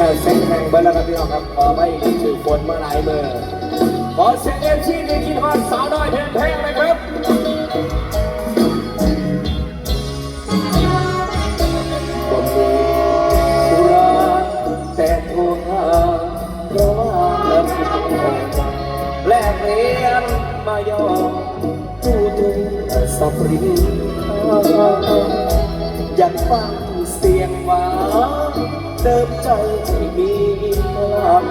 แค่เซ็งแห่งเบอร์แล้วครับพี่น้องครับขอไม่ถือฝนมาหลายเบอร์ขอเสียงเอฟซีที่กินฮอดสาวน้อยเพลงเพลงนะครับบ่มีสุราแต่โทรหาเพราะว่าแล้วคิดถึงแลกเรียนมายอมจูจูสับรีอยากฟังเสียงหวาน เดิมใจที่มีพลัง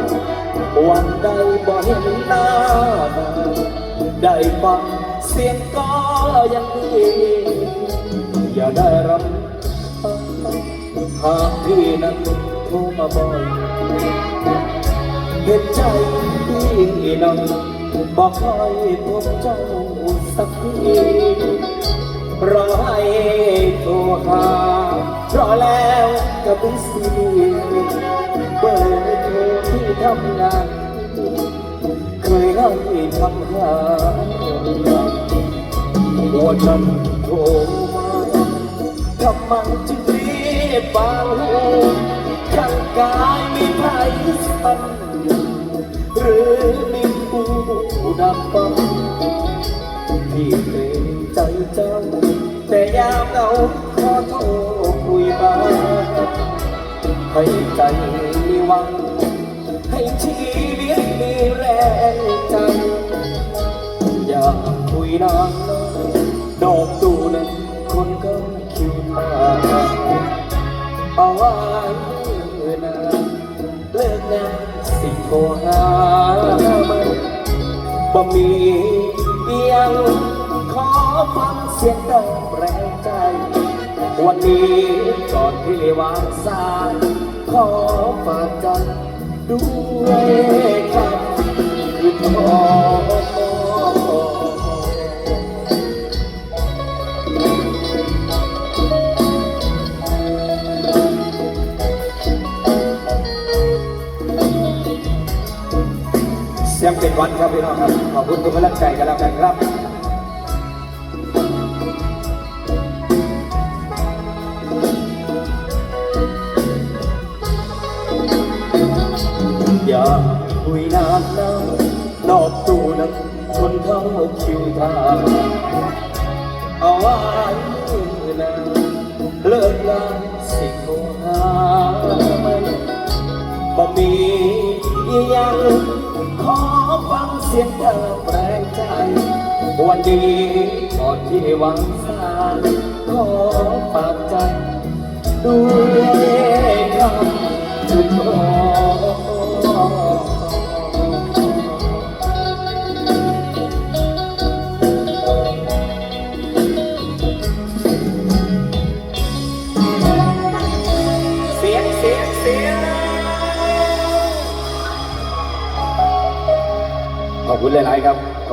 วันใดบ่เห็นหน้า ได้ฟังเสียงก็ยังดีอย่าได้รับหากพี่นั้นโทรมาบ่อยเห็นใจพี่นั้นบอกคอยพบเจ้าสักทีรอให้โทรหารอแล้ว จะเป็นสีเบอร์โทรที่ทำงานเคยให้ทำหาวันนั้นโทรมาทำไมจึงรีบฟังข้างกายมีไผสันหรือมีผู้ดับฟังที่เกรงใจเจ้าแต่ยามเราขอโทษ ให้ใจมีหวัง ให้ชีวิตมีแรงใจ อย่าคุยนานดอกดูนั้นคนก็คิวตาเอาไว้นะเลิกงานสิโทรหามันบ่มีเอียงขอฟังเสียงเดิมแรงใจ วันนี้ก่อนที่วางสาย ขอฝากใจด้วยคำคือทอเสียงเป็นวันครับพี่น้องครับ ขอบคุณทุกกำลังใจกันแล้วกันครับ อย่าคุยนานนะนอกตู้นั้นคนเขาคิวทางเอาไว้นะเลิกลาสิโทหามันบ่มียังขอฟังเสียงเธอแปลงใจ วันนี้ก่อนที่หวังสายขอ ขอบคุณหลาย ๆ ครับ